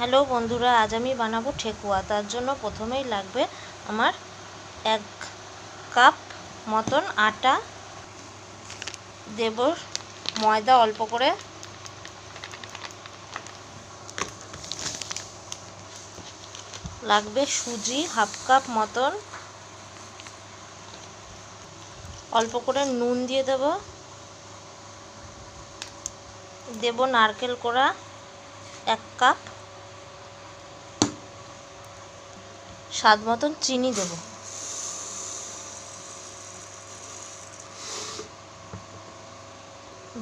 Hello বন্ধুরা, আজ আমি বানাবো ঠেকুয়া। তার জন্য প্রথমেই লাগবে আমার এক কাপ মতন আটা। দেব ময়দা অল্প করে। লাগবে সুজি হাফ কাপ মতন। অল্প করে নুন দিয়ে দেব। দেব নারকেল কোড়া এক কাপ। স্বাদ মতন চিনি দেব।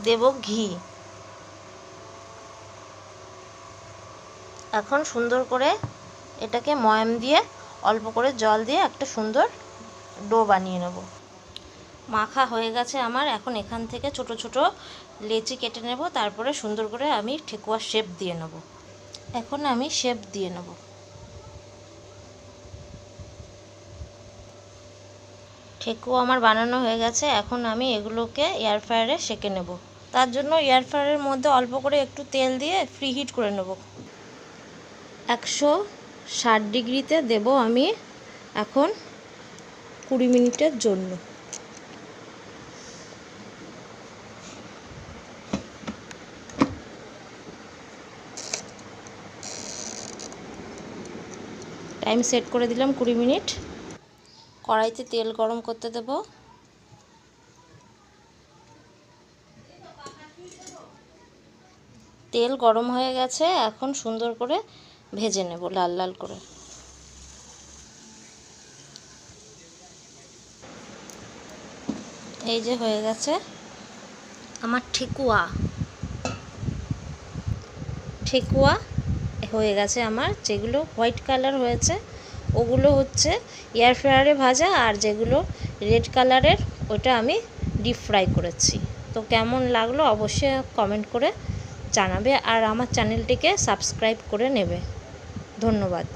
দেব ঘি। এখন সুন্দর করে এটাকে ময়াম দিয়ে, অল্প করে জল দিয়ে একটা সুন্দর ডো বানিয়ে নেব। মাখা হয়ে গেছে আমার, এখন এখান থেকে ছোট ছোট লেচি কেটে নেব, তারপরে সুন্দর করে আমি ঠেকুয়া শেপ দিয়ে নেব। এখন আমি শেপ দিয়ে নেব। ঠেকুয়া আমার বানানো হয়ে গেছে, এখন আমি এগুলোকে এয়ার ফ্রায়ারে সেকে নেব। তার জন্য এয়ার ফ্রায়ারের মধ্যে অল্প করে একটু তেল দিয়ে ফ্রি হিট করে নেব। একশো ষাট ডিগ্রিতে দেব আমি এখন কুড়ি মিনিটের জন্য। টাইম সেট করে দিলাম কুড়ি মিনিট। কড়াইতে তেল গরম করতে দেব। তেল গরম হয়ে গেছে, এখন সুন্দর করে ভেজে নেব লাল লাল করে। এই যে হয়ে গেছে আমার ঠেকুয়া। ঠেকুয়া হয়ে গেছে আমার, যেগুলো হোয়াইট কালার হয়েছে। ওগুলো হচ্ছে এয়ার ফ্রায়ারে ভাজা আর যেগুলো রেড কালারের ওটা আমি ডিপ ফ্রাই করেছি। তো কেমন লাগল অবশ্যই কমেন্ট করে জানাবে আর আমার চ্যানেলটিকে সাবস্ক্রাইব করে নেবে। ধন্যবাদ।